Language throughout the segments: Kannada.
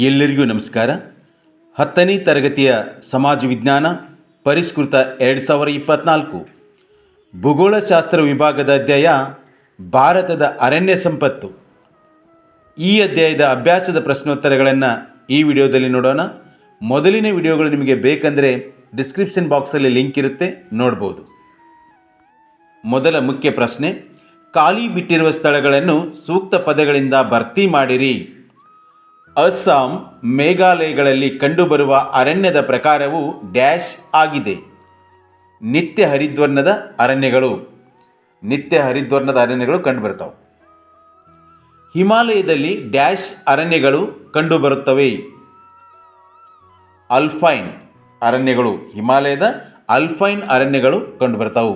ಎಲ್ಲರಿಗೂ ನಮಸ್ಕಾರ. ಹತ್ತನೇ ತರಗತಿಯ ಸಮಾಜ ವಿಜ್ಞಾನ ಪರಿಷ್ಕೃತ ಎರಡು ಸಾವಿರ ಇಪ್ಪತ್ತ್ನಾಲ್ಕು ಭೂಗೋಳಶಾಸ್ತ್ರ ವಿಭಾಗದ ಅಧ್ಯಾಯ, ಭಾರತದ ಅರಣ್ಯ ಸಂಪತ್ತು. ಈ ಅಧ್ಯಾಯದ ಅಭ್ಯಾಸದ ಪ್ರಶ್ನೋತ್ತರಗಳನ್ನು ಈ ವಿಡಿಯೋದಲ್ಲಿ ನೋಡೋಣ. ಮೊದಲಿನ ವಿಡಿಯೋಗಳು ನಿಮಗೆ ಬೇಕಂದರೆ ಡಿಸ್ಕ್ರಿಪ್ಷನ್ ಬಾಕ್ಸಲ್ಲಿ ಲಿಂಕ್ ಇರುತ್ತೆ, ನೋಡ್ಬೋದು. ಮೊದಲ ಮುಖ್ಯ ಪ್ರಶ್ನೆ, ಖಾಲಿ ಬಿಟ್ಟಿರುವ ಸ್ಥಳಗಳನ್ನು ಸೂಕ್ತ ಪದಗಳಿಂದ ಭರ್ತಿ ಮಾಡಿರಿ. ಅಸ್ಸಾಂ ಮೇಘಾಲಯಗಳಲ್ಲಿ ಕಂಡುಬರುವ ಅರಣ್ಯದ ಪ್ರಕಾರವು ಡ್ಯಾಶ್ ಆಗಿದೆ. ನಿತ್ಯ ಹರಿದ್ವರ್ಣದ ಅರಣ್ಯಗಳು, ನಿತ್ಯ ಹರಿದ್ವರ್ಣದ ಅರಣ್ಯಗಳು ಕಂಡುಬರ್ತವೆ ಹಿಮಾಲಯದಲ್ಲಿ ಡ್ಯಾಶ್ ಅರಣ್ಯಗಳು ಕಂಡುಬರುತ್ತವೆ. ಅಲ್ಫೈನ್ ಅರಣ್ಯಗಳು, ಹಿಮಾಲಯದ ಅಲ್ಫೈನ್ ಅರಣ್ಯಗಳು ಕಂಡುಬರ್ತಾವು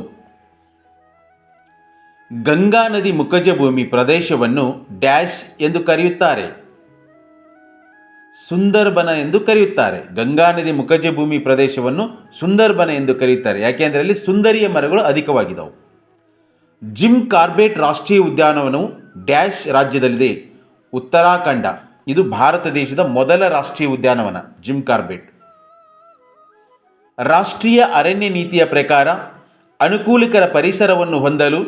ಗಂಗಾ ನದಿ ಮುಖಜ ಭೂಮಿ ಪ್ರದೇಶವನ್ನು ಡ್ಯಾಶ್ ಎಂದು ಕರೆಯುತ್ತಾರೆ. ಸುಂದರ್ಬನ ಎಂದು ಕರೆಯುತ್ತಾರೆ. ಗಂಗಾ ನದಿ ಮುಖಜ ಭೂಮಿ ಪ್ರದೇಶವನ್ನು ಸುಂದರ್ಬನ ಎಂದು ಕರೆಯುತ್ತಾರೆ ಯಾಕೆಂದರೆ ಅಲ್ಲಿ ಸುಂದರಿಯ ಮರಗಳು ಅಧಿಕವಾಗಿದ್ದವು ಜಿಮ್ ಕಾರ್ಬೆಟ್ ರಾಷ್ಟ್ರೀಯ ಉದ್ಯಾನವನವು ಡ್ಯಾಶ್ ರಾಜ್ಯದಲ್ಲಿದೆ. ಉತ್ತರಾಖಂಡ, ಇದು ಭಾರತ ದೇಶದ ಮೊದಲ ರಾಷ್ಟ್ರೀಯ ಉದ್ಯಾನವನ, ಜಿಮ್ ಕಾರ್ಬೆಟ್. ರಾಷ್ಟ್ರೀಯ ಅರಣ್ಯ ನೀತಿಯ ಪ್ರಕಾರ ಅನುಕೂಲಕರ ಪರಿಸರವನ್ನು ಹೊಂದಲು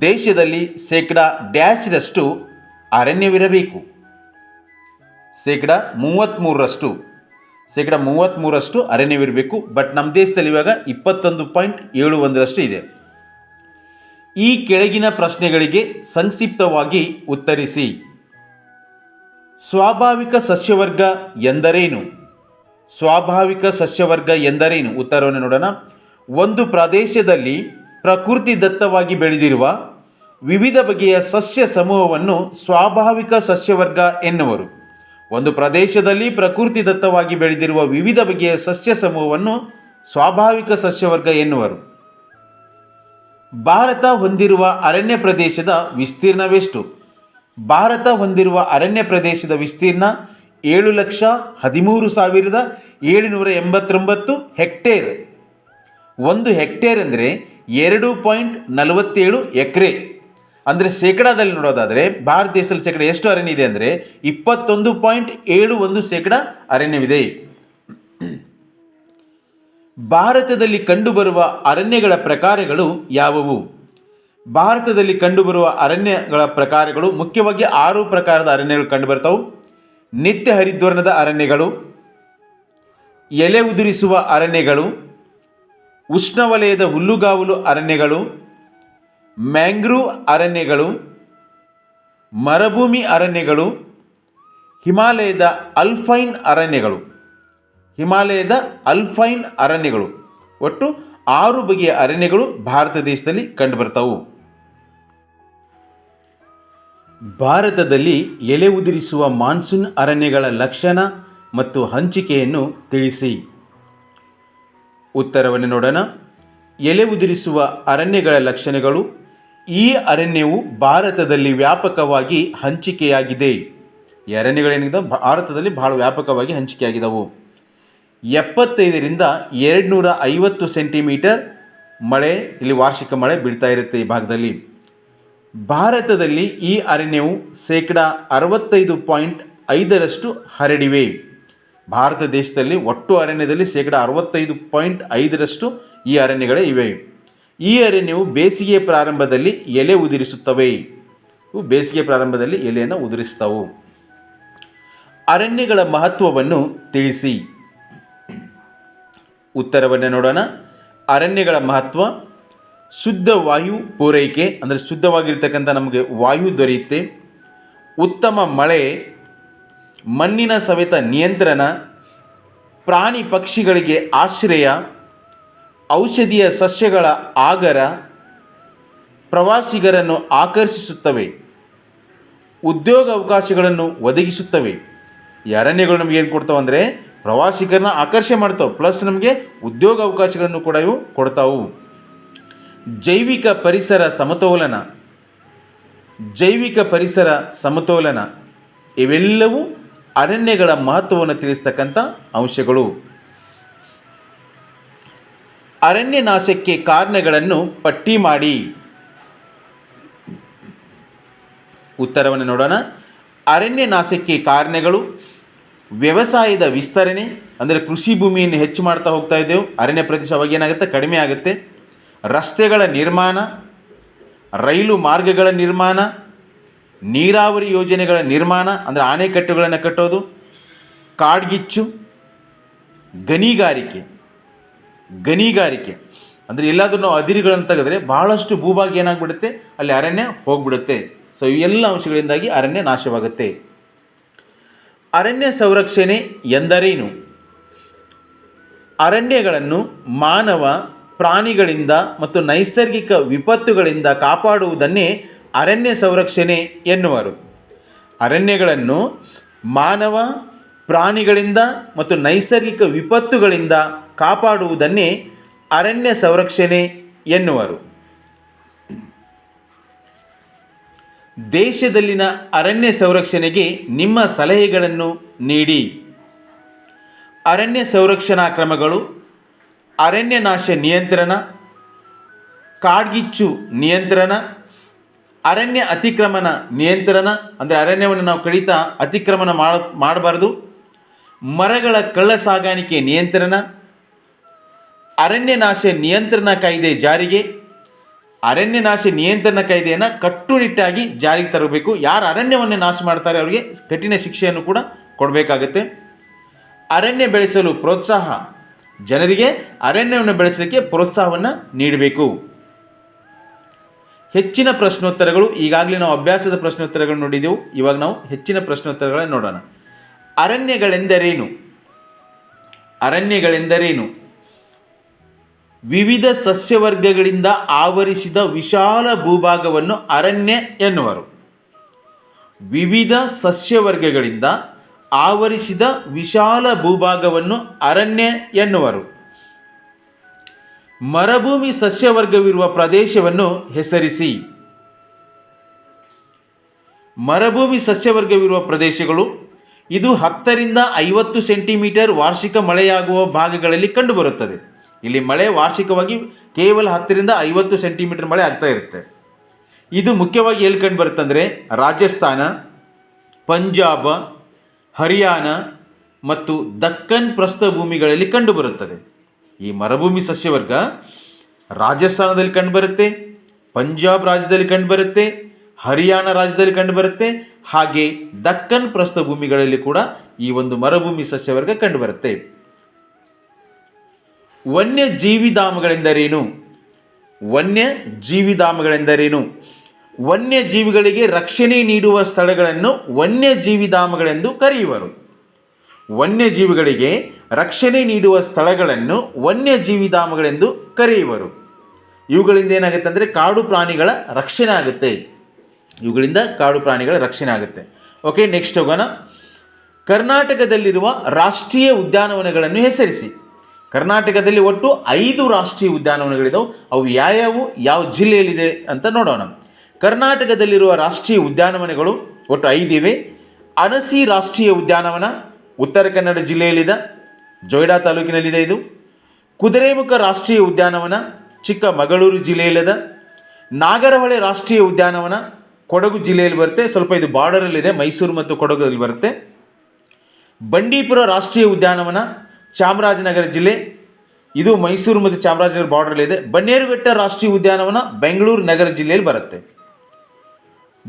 ದೇಶದಲ್ಲಿ ಶೇಕಡ ಡ್ಯಾಶ್ರಷ್ಟು ಅರಣ್ಯವಿರಬೇಕು. ಶೇಕಡ ಮೂವತ್ತ್ಮೂರರಷ್ಟು ಶೇಕಡ ಮೂವತ್ತ್ಮೂರಷ್ಟು ಅರಣ್ಯವಿರಬೇಕು, ಬಟ್ ನಮ್ಮ ದೇಶದಲ್ಲಿ ಇವಾಗ ಇಪ್ಪತ್ತೊಂದು ಪಾಯಿಂಟ್ ಏಳು ಒಂದರಷ್ಟು ಇದೆ. ಈ ಕೆಳಗಿನ ಪ್ರಶ್ನೆಗಳಿಗೆ ಸಂಕ್ಷಿಪ್ತವಾಗಿ ಉತ್ತರಿಸಿ. ಸ್ವಾಭಾವಿಕ ಸಸ್ಯವರ್ಗ ಎಂದರೇನು? ಸ್ವಾಭಾವಿಕ ಸಸ್ಯವರ್ಗ ಎಂದರೇನು? ಉತ್ತರವನ್ನು ನೋಡೋಣ. ಒಂದು ಪ್ರದೇಶದಲ್ಲಿ ಪ್ರಕೃತಿ ದತ್ತವಾಗಿ ಬೆಳೆದಿರುವ ವಿವಿಧ ಬಗೆಯ ಸಸ್ಯ ಸಮೂಹವನ್ನು ಸ್ವಾಭಾವಿಕ ಸಸ್ಯವರ್ಗ ಎನ್ನುವರು. ಒಂದು ಪ್ರದೇಶದಲ್ಲಿ ಪ್ರಕೃತಿ ದತ್ತವಾಗಿ ಬೆಳೆದಿರುವ ವಿವಿಧ ಬಗೆಯ ಸಸ್ಯ ಸಮೂಹವನ್ನು ಸ್ವಾಭಾವಿಕ ಸಸ್ಯವರ್ಗ ಎನ್ನುವರು. ಭಾರತ ಹೊಂದಿರುವ ಅರಣ್ಯ ಪ್ರದೇಶದ ವಿಸ್ತೀರ್ಣವೆಷ್ಟು? ಭಾರತ ಹೊಂದಿರುವ ಅರಣ್ಯ ಪ್ರದೇಶದ ವಿಸ್ತೀರ್ಣ ಏಳು ಲಕ್ಷ ಹದಿಮೂರು ಸಾವಿರದ ಏಳುನೂರ ಎಂಬತ್ತೊಂಬತ್ತು ಹೆಕ್ಟೇರ್. ಒಂದು ಹೆಕ್ಟೇರ್ ಅಂದರೆ ಎರಡು ಪಾಯಿಂಟ್ ನಲವತ್ತೇಳು ಎಕರೆ. ಅಂದರೆ ಶೇಕಡಾದಲ್ಲಿ ನೋಡೋದಾದರೆ ಭಾರತ ದೇಶದಲ್ಲಿ ಶೇಕಡ ಎಷ್ಟು ಅರಣ್ಯ ಇದೆ ಅಂದರೆ ಇಪ್ಪತ್ತೊಂದು ಪಾಯಿಂಟ್ ಏಳು ಒಂದು ಶೇಕಡ ಅರಣ್ಯವಿದೆ. ಭಾರತದಲ್ಲಿ ಕಂಡುಬರುವ ಅರಣ್ಯಗಳ ಪ್ರಕಾರಗಳು ಯಾವುವು? ಭಾರತದಲ್ಲಿ ಕಂಡುಬರುವ ಅರಣ್ಯಗಳ ಪ್ರಕಾರಗಳು ಮುಖ್ಯವಾಗಿ ಆರು ಪ್ರಕಾರದ ಅರಣ್ಯಗಳು ಕಂಡುಬರ್ತವು. ನಿತ್ಯ ಹರಿದ್ವರ್ಣದ ಅರಣ್ಯಗಳು, ಎಲೆ ಉದುರಿಸುವ ಅರಣ್ಯಗಳು, ಉಷ್ಣವಲಯದ ಹುಲ್ಲುಗಾವಲು ಅರಣ್ಯಗಳು ಮ್ಯಾಂಗ್ರೂವ್ ಅರಣ್ಯಗಳು, ಮರುಭೂಮಿ ಅರಣ್ಯಗಳು, ಹಿಮಾಲಯದ ಅಲ್ಫೈನ್ ಅರಣ್ಯಗಳು. ಹಿಮಾಲಯದ ಅಲ್ಫೈನ್ ಅರಣ್ಯಗಳು. ಒಟ್ಟು ಆರು ಬಗೆಯ ಅರಣ್ಯಗಳು ಭಾರತ ದೇಶದಲ್ಲಿ ಕಂಡುಬರ್ತವು ಭಾರತದಲ್ಲಿ ಎಲೆ ಉದುರಿಸುವ ಮಾನ್ಸೂನ್ ಅರಣ್ಯಗಳ ಲಕ್ಷಣ ಮತ್ತು ಹಂಚಿಕೆಯನ್ನು ತಿಳಿಸಿ. ಉತ್ತರವನ್ನು ನೋಡೋಣ. ಎಲೆ ಉದುರಿಸುವ ಅರಣ್ಯಗಳ ಲಕ್ಷಣಗಳು ಈ ಅರಣ್ಯವು ಭಾರತದಲ್ಲಿ ವ್ಯಾಪಕವಾಗಿ ಹಂಚಿಕೆಯಾಗಿದೆ. ಈ ಅರಣ್ಯಗಳೇನಿದೆ ಭಾರತದಲ್ಲಿ ಬಹಳ ವ್ಯಾಪಕವಾಗಿ ಹಂಚಿಕೆಯಾಗಿದ್ದವು ಎಪ್ಪತ್ತೈದರಿಂದ ಎರಡುನೂರ ಐವತ್ತು ಸೆಂಟಿಮೀಟರ್ ಮಳೆ, ಇಲ್ಲಿ ವಾರ್ಷಿಕ ಮಳೆ ಬೀಳ್ತಾ ಇರುತ್ತೆ ಈ ಭಾಗದಲ್ಲಿ. ಭಾರತದಲ್ಲಿ ಈ ಅರಣ್ಯವು ಶೇಕಡ ಅರವತ್ತೈದು ಪಾಯಿಂಟ್ ಐದರಷ್ಟು ಹರಡಿವೆ. ಭಾರತ ದೇಶದಲ್ಲಿ ಒಟ್ಟು ಅರಣ್ಯದಲ್ಲಿ ಶೇಕಡ ಅರವತ್ತೈದು ಪಾಯಿಂಟ್ ಐದರಷ್ಟು ಈ ಅರಣ್ಯಗಳೇ ಇವೆ. ಈ ಅರಣ್ಯವು ಬೇಸಿಗೆ ಪ್ರಾರಂಭದಲ್ಲಿ ಎಲೆ ಉದುರಿಸುತ್ತವೆ. ಇವು ಬೇಸಿಗೆ ಪ್ರಾರಂಭದಲ್ಲಿ ಎಲೆಯನ್ನು ಉದುರಿಸ್ತವು ಅರಣ್ಯಗಳ ಮಹತ್ವವನ್ನು ತಿಳಿಸಿ. ಉತ್ತರವನ್ನು ನೋಡೋಣ. ಅರಣ್ಯಗಳ ಮಹತ್ವ, ಶುದ್ಧ ವಾಯು ಪೂರೈಕೆ, ಅಂದರೆ ಶುದ್ಧವಾಗಿರ್ತಕ್ಕಂಥ ನಮಗೆ ವಾಯು ದೊರೆಯುತ್ತೆ. ಉತ್ತಮ ಮಳೆ, ಮಣ್ಣಿನ ಸವೆತ ನಿಯಂತ್ರಣ, ಪ್ರಾಣಿ ಪಕ್ಷಿಗಳಿಗೆ ಆಶ್ರಯ ಔಷಧೀಯ ಸಸ್ಯಗಳ ಆಗರ ಪ್ರವಾಸಿಗರನ್ನು ಆಕರ್ಷಿಸುತ್ತವೆ. ಉದ್ಯೋಗ ಅವಕಾಶಗಳನ್ನು ಒದಗಿಸುತ್ತವೆ. ಈ ಅರಣ್ಯಗಳು ನಮಗೆ ಏನು ಕೊಡ್ತಾವೆ ಅಂದರೆ ಪ್ರವಾಸಿಗರನ್ನ ಆಕರ್ಷಣೆ ಮಾಡ್ತಾವೆ. ಪ್ಲಸ್ ನಮಗೆ ಉದ್ಯೋಗ ಅವಕಾಶಗಳನ್ನು ಕೂಡ ಇವು ಕೊಡ್ತಾವು. ಜೈವಿಕ ಪರಿಸರ ಸಮತೋಲನ. ಜೈವಿಕ ಪರಿಸರ ಸಮತೋಲನ. ಇವೆಲ್ಲವೂ ಅರಣ್ಯಗಳ ಮಹತ್ವವನ್ನು ತಿಳಿಸ್ತಕ್ಕಂಥ ಅಂಶಗಳು. ಅರಣ್ಯ ನಾಶಕ್ಕೆ ಕಾರಣಗಳನ್ನು ಪಟ್ಟಿ ಮಾಡಿ. ಉತ್ತರವನ್ನು ನೋಡೋಣ. ಅರಣ್ಯ ನಾಶಕ್ಕೆ ಕಾರಣಗಳು ವ್ಯವಸಾಯದ ವಿಸ್ತರಣೆ, ಅಂದರೆ ಕೃಷಿ ಭೂಮಿಯನ್ನು ಹೆಚ್ಚು ಮಾಡ್ತಾ ಹೋಗ್ತಾ ಇದ್ದೇವೆ. ಅರಣ್ಯ ಪ್ರದೇಶ ಅವಾಗ ಏನಾಗುತ್ತೆ? ಕಡಿಮೆ ಆಗುತ್ತೆ. ರಸ್ತೆಗಳ ನಿರ್ಮಾಣ, ರೈಲು ಮಾರ್ಗಗಳ ನಿರ್ಮಾಣ, ನೀರಾವರಿ ಯೋಜನೆಗಳ ನಿರ್ಮಾಣ, ಅಂದರೆ ಆಣೆಕಟ್ಟುಗಳನ್ನು ಕಟ್ಟೋದು, ಕಾಡ್ಗಿಚ್ಚು, ಗಣಿಗಾರಿಕೆ. ಗಣಿಗಾರಿಕೆ. ಅಂದರೆ ಎಲ್ಲಾದರೂ ನಾವು ಅದಿರುಗಳನ್ನು ತೆಗೆದ್ರೆ ಭಾಳಷ್ಟು ಭೂಭಾಗ ಏನಾಗ್ಬಿಡುತ್ತೆ? ಅಲ್ಲಿ ಅರಣ್ಯ ಹೋಗ್ಬಿಡುತ್ತೆ. ಸೊ ಇವೆಲ್ಲ ಅಂಶಗಳಿಂದಾಗಿ ಅರಣ್ಯ ನಾಶವಾಗುತ್ತೆ. ಅರಣ್ಯ ಸಂರಕ್ಷಣೆ ಎಂದರೇನು? ಅರಣ್ಯಗಳನ್ನು ಮಾನವ ಪ್ರಾಣಿಗಳಿಂದ ಮತ್ತು ನೈಸರ್ಗಿಕ ವಿಪತ್ತುಗಳಿಂದ ಕಾಪಾಡುವುದನ್ನೇ ಅರಣ್ಯ ಸಂರಕ್ಷಣೆ ಎನ್ನುವರು. ಅರಣ್ಯಗಳನ್ನು ಮಾನವ ಪ್ರಾಣಿಗಳಿಂದ ಮತ್ತು ನೈಸರ್ಗಿಕ ವಿಪತ್ತುಗಳಿಂದ ಕಾಪಾಡುವುದನ್ನೇ ಅರಣ್ಯ ಸಂರಕ್ಷಣೆ ಎನ್ನುವರು. ದೇಶದಲ್ಲಿನ ಅರಣ್ಯ ಸಂರಕ್ಷಣೆಗೆ ನಿಮ್ಮ ಸಲಹೆಗಳನ್ನು ನೀಡಿ. ಅರಣ್ಯ ಸಂರಕ್ಷಣಾ ಕ್ರಮಗಳು, ಅರಣ್ಯ ನಾಶ ನಿಯಂತ್ರಣ, ಕಾಡ್ಗಿಚ್ಚು ನಿಯಂತ್ರಣ, ಅರಣ್ಯ ಅತಿಕ್ರಮಣ ನಿಯಂತ್ರಣ, ಅಂದರೆ ಅರಣ್ಯವನ್ನು ನಾವು ಕಡಿತ ಅತಿಕ್ರಮಣ ಮಾಡ, ಮಾಡಬಾರ್ದು. ಮರಗಳ ಕಳ್ಳ ಸಾಗಾಣಿಕೆ ನಿಯಂತ್ರಣ, ಅರಣ್ಯ ನಾಶ ನಿಯಂತ್ರಣ ಕಾಯ್ದೆ ಜಾರಿಗೆ. ಅರಣ್ಯ ನಾಶ ನಿಯಂತ್ರಣ ಕಾಯ್ದೆಯನ್ನು ಕಟ್ಟುನಿಟ್ಟಾಗಿ ಜಾರಿಗೆ ತರಬೇಕು. ಯಾರು ಅರಣ್ಯವನ್ನು ನಾಶ ಮಾಡ್ತಾರೆ ಅವರಿಗೆ ಕಠಿಣ ಶಿಕ್ಷೆಯನ್ನು ಕೂಡ ಕೊಡಬೇಕಾಗುತ್ತೆ. ಅರಣ್ಯ ಬೆಳೆಸಲು ಪ್ರೋತ್ಸಾಹ. ಜನರಿಗೆ ಅರಣ್ಯವನ್ನು ಬೆಳೆಸಲಿಕ್ಕೆ ಪ್ರೋತ್ಸಾಹವನ್ನು ನೀಡಬೇಕು. ಹೆಚ್ಚಿನ ಪ್ರಶ್ನೋತ್ತರಗಳು, ಈಗಾಗಲೇ ನಾವು ಅಭ್ಯಾಸದ ಪ್ರಶ್ನೋತ್ತರಗಳು ನೋಡಿದೆವು. ಇವಾಗ ನಾವು ಹೆಚ್ಚಿನ ಪ್ರಶ್ನೋತ್ತರಗಳನ್ನು ನೋಡೋಣ. ಅರಣ್ಯಗಳೆಂದರೇನು? ಅರಣ್ಯಗಳೆಂದರೇನು? ವಿವಿಧ ಸಸ್ಯವರ್ಗಗಳಿಂದ ಆವರಿಸಿದ ವಿಶಾಲ ಭೂಭಾಗವನ್ನು ಅರಣ್ಯ ಎನ್ನುವರು. ವಿವಿಧ ಸಸ್ಯವರ್ಗಗಳಿಂದ ಆವರಿಸಿದ ವಿಶಾಲ ಭೂಭಾಗವನ್ನು ಅರಣ್ಯ ಎನ್ನುವರು. ಮರಭೂಮಿ ಸಸ್ಯವರ್ಗವಿರುವ ಪ್ರದೇಶವನ್ನು ಹೆಸರಿಸಿ. ಮರಭೂಮಿ ಸಸ್ಯವರ್ಗವಿರುವ ಪ್ರದೇಶಗಳು ಇದು ಹತ್ತರಿಂದ ಐವತ್ತು ಸೆಂಟಿಮೀಟರ್ ವಾರ್ಷಿಕ ಮಳೆಯಾಗುವ ಭಾಗಗಳಲ್ಲಿ ಕಂಡುಬರುತ್ತದೆ. ಇಲ್ಲಿ ಮಳೆ ವಾರ್ಷಿಕವಾಗಿ ಕೇವಲ ಹತ್ತರಿಂದ ಐವತ್ತು ಸೆಂಟಿಮೀಟರ್ ಮಳೆ ಆಗ್ತಾ ಇರುತ್ತೆ. ಇದು ಮುಖ್ಯವಾಗಿ ಎಲ್ಲಿ ಕಂಡು ಬರುತ್ತಂದರೆ ರಾಜಸ್ಥಾನ, ಪಂಜಾಬ್, ಹರಿಯಾಣ ಮತ್ತು ದಕ್ಕನ್ ಪ್ರಸ್ಥಭೂಮಿಗಳಲ್ಲಿ ಕಂಡುಬರುತ್ತದೆ. ಈ ಮರುಭೂಮಿ ಸಸ್ಯವರ್ಗ ರಾಜಸ್ಥಾನದಲ್ಲಿ ಕಂಡುಬರುತ್ತೆ, ಪಂಜಾಬ್ ರಾಜ್ಯದಲ್ಲಿ ಕಂಡುಬರುತ್ತೆ ಹರಿಯಾಣ ರಾಜ್ಯದಲ್ಲಿ ಕಂಡುಬರುತ್ತೆ. ಹಾಗೆ ದಕ್ಕನ್ ಪ್ರಸ್ಥಭೂಮಿಗಳಲ್ಲಿ ಕೂಡ ಈ ಒಂದು ಮರುಭೂಮಿ ಸಸ್ಯವರ್ಗ ಕಂಡುಬರುತ್ತೆ. ವನ್ಯ ಜೀವಿಧಾಮಗಳೆಂದರೇನು ವನ್ಯ ಜೀವಿಧಾಮಗಳೆಂದರೇನು ವನ್ಯಜೀವಿಗಳಿಗೆ ರಕ್ಷಣೆ ನೀಡುವ ಸ್ಥಳಗಳನ್ನು ವನ್ಯಜೀವಿಧಾಮಗಳೆಂದು ಕರೆಯುವರು. ವನ್ಯಜೀವಿಗಳಿಗೆ ರಕ್ಷಣೆ ನೀಡುವ ಸ್ಥಳಗಳನ್ನು ವನ್ಯಜೀವಿಧಾಮಗಳೆಂದು ಕರೆಯುವರು. ಇವುಗಳಿಂದ ಏನಾಗುತ್ತೆ ಅಂದರೆ ಕಾಡು ಪ್ರಾಣಿಗಳ ರಕ್ಷಣೆ ಆಗುತ್ತೆ. ಇವುಗಳಿಂದ ಕಾಡು ಪ್ರಾಣಿಗಳ ರಕ್ಷಣೆ ಆಗುತ್ತೆ. ಓಕೆ ನೆಕ್ಸ್ಟ್ ಹೋಗೋಣ. ಕರ್ನಾಟಕದಲ್ಲಿರುವ ರಾಷ್ಟ್ರೀಯ ಉದ್ಯಾನವನಗಳನ್ನು ಹೆಸರಿಸಿ. ಕರ್ನಾಟಕದಲ್ಲಿ ಒಟ್ಟು ಐದು ರಾಷ್ಟ್ರೀಯ ಉದ್ಯಾನವನಗಳಿದ್ದವು ಅವು ಯಾವ್ಯಾವು, ಯಾವ ಜಿಲ್ಲೆಯಲ್ಲಿದೆ ಅಂತ ನೋಡೋಣ. ಕರ್ನಾಟಕದಲ್ಲಿರುವ ರಾಷ್ಟ್ರೀಯ ಉದ್ಯಾನವನಗಳು ಒಟ್ಟು ಐದಿವೆ ಅನಸಿ ರಾಷ್ಟ್ರೀಯ ಉದ್ಯಾನವನ ಉತ್ತರ ಕನ್ನಡ ಜಿಲ್ಲೆಯಲ್ಲಿದೆ. ಜೊಯ್ಡಾ ತಾಲೂಕಿನಲ್ಲಿದೆ ಇದು. ಕುದುರೆಮುಖ ರಾಷ್ಟ್ರೀಯ ಉದ್ಯಾನವನ ಚಿಕ್ಕಮಗಳೂರು ಜಿಲ್ಲೆಯಲ್ಲಿದೆ. ನಾಗರಹೊಳೆ ರಾಷ್ಟ್ರೀಯ ಉದ್ಯಾನವನ ಕೊಡಗು ಜಿಲ್ಲೆಯಲ್ಲಿ ಬರುತ್ತೆ. ಸ್ವಲ್ಪ ಇದು ಬಾರ್ಡರಲ್ಲಿದೆ ಮೈಸೂರು ಮತ್ತು ಕೊಡಗಲ್ಲಿ ಬರುತ್ತೆ. ಬಂಡೀಪುರ ರಾಷ್ಟ್ರೀಯ ಉದ್ಯಾನವನ, ಚಾಮರಾಜನಗರ ಜಿಲ್ಲೆ. ಇದು ಮೈಸೂರು ಮತ್ತು ಚಾಮರಾಜನಗರ ಬಾರ್ಡರಲ್ಲಿದೆ ಬನ್ನೇರುಘಟ್ಟ ರಾಷ್ಟ್ರೀಯ ಉದ್ಯಾನವನ ಬೆಂಗಳೂರು ನಗರ ಜಿಲ್ಲೆಯಲ್ಲಿ ಬರುತ್ತೆ.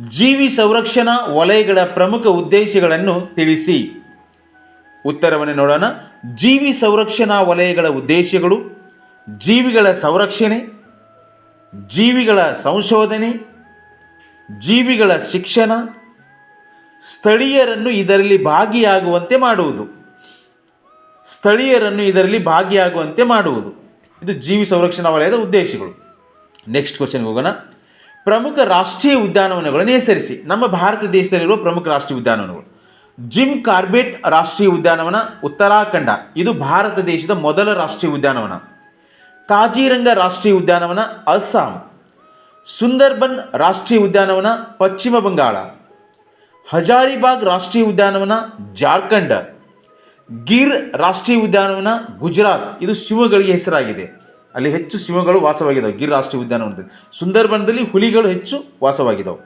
ಜೀವಿ ಸಂರಕ್ಷಣಾ ವಲಯಗಳ ಪ್ರಮುಖ ಉದ್ದೇಶಗಳನ್ನು ತಿಳಿಸಿ. ಉತ್ತರವನ್ನು ನೋಡೋಣ. ಜೀವಿ ಸಂರಕ್ಷಣಾ ವಲಯಗಳ ಉದ್ದೇಶಗಳು, ಜೀವಿಗಳ ಸಂರಕ್ಷಣೆ, ಜೀವಿಗಳ ಸಂಶೋಧನೆ ಜೀವಿಗಳ ಶಿಕ್ಷಣ ಸ್ಥಳೀಯರನ್ನು ಇದರಲ್ಲಿ ಭಾಗಿಯಾಗುವಂತೆ ಮಾಡುವುದು. ಸ್ಥಳೀಯರನ್ನು ಇದರಲ್ಲಿ ಭಾಗಿಯಾಗುವಂತೆ ಮಾಡುವುದು. ಇದು ಜೀವಿ ಸಂರಕ್ಷಣಾ ವಲಯದ ಉದ್ದೇಶಗಳು. ನೆಕ್ಸ್ಟ್ ಕ್ವಶನ್ಗೆ ಹೋಗೋಣ. ಪ್ರಮುಖ ರಾಷ್ಟ್ರೀಯ ಉದ್ಯಾನವನಗಳನ್ನು ಹೆಸರಿಸಿ. ನಮ್ಮ ಭಾರತ ದೇಶದಲ್ಲಿರುವ ಪ್ರಮುಖ ರಾಷ್ಟ್ರೀಯ ಉದ್ಯಾನವನಗಳು. ಜಿಮ್ ಕಾರ್ಬೆಟ್ ರಾಷ್ಟ್ರೀಯ ಉದ್ಯಾನವನ, ಉತ್ತರಾಖಂಡ. ಇದು ಭಾರತ ದೇಶದ ಮೊದಲ ರಾಷ್ಟ್ರೀಯ ಉದ್ಯಾನವನ. ಕಾಜಿರಂಗ ರಾಷ್ಟ್ರೀಯ ಉದ್ಯಾನವನ, ಅಸ್ಸಾಂ. ಸುಂದರ್ಬನ್ ರಾಷ್ಟ್ರೀಯ ಉದ್ಯಾನವನ ಪಶ್ಚಿಮ ಬಂಗಾಳ, ಹಜಾರಿಬಾಗ್ ರಾಷ್ಟ್ರೀಯ ಉದ್ಯಾನವನ ಜಾರ್ಖಂಡ್, ಗಿರ್ ರಾಷ್ಟ್ರೀಯ ಉದ್ಯಾನವನ ಗುಜರಾತ್. ಇದು ಸಿಂಹಗಳಿಗೆ ಹೆಸರಾಗಿದೆ. ಅಲ್ಲಿ ಹೆಚ್ಚು ಸಿಂಹಗಳು ವಾಸವಾಗಿದ್ದಾವೆ ಗಿರ್ ರಾಷ್ಟ್ರೀಯ ಉದ್ಯಾನವನದಲ್ಲಿ ಸುಂದರ್ಬನದಲ್ಲಿ ಹುಲಿಗಳು ಹೆಚ್ಚು ವಾಸವಾಗಿದ್ದಾವೆ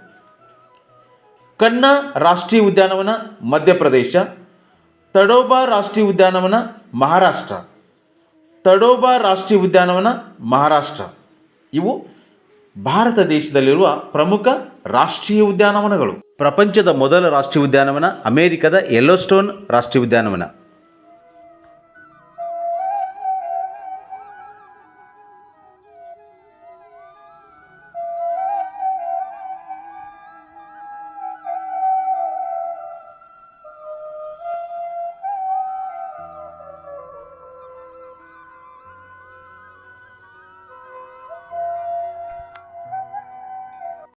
ಕಣ್ಣ ರಾಷ್ಟ್ರೀಯ ಉದ್ಯಾನವನ ಮಧ್ಯಪ್ರದೇಶ, ತಡೋಬಾ ರಾಷ್ಟ್ರೀಯ ಉದ್ಯಾನವನ ಮಹಾರಾಷ್ಟ್ರ. ತಡೋಬಾ ರಾಷ್ಟ್ರೀಯ ಉದ್ಯಾನವನ ಮಹಾರಾಷ್ಟ್ರ. ಇವು ಭಾರತ ದೇಶದಲ್ಲಿರುವ ಪ್ರಮುಖ ರಾಷ್ಟ್ರೀಯ ಉದ್ಯಾನವನಗಳು. ಪ್ರಪಂಚದ ಮೊದಲ ರಾಷ್ಟ್ರೀಯ ಉದ್ಯಾನವನ ಅಮೆರಿಕದ ಯೆಲ್ಲೋಸ್ಟೋನ್ ರಾಷ್ಟ್ರೀಯ ಉದ್ಯಾನವನ.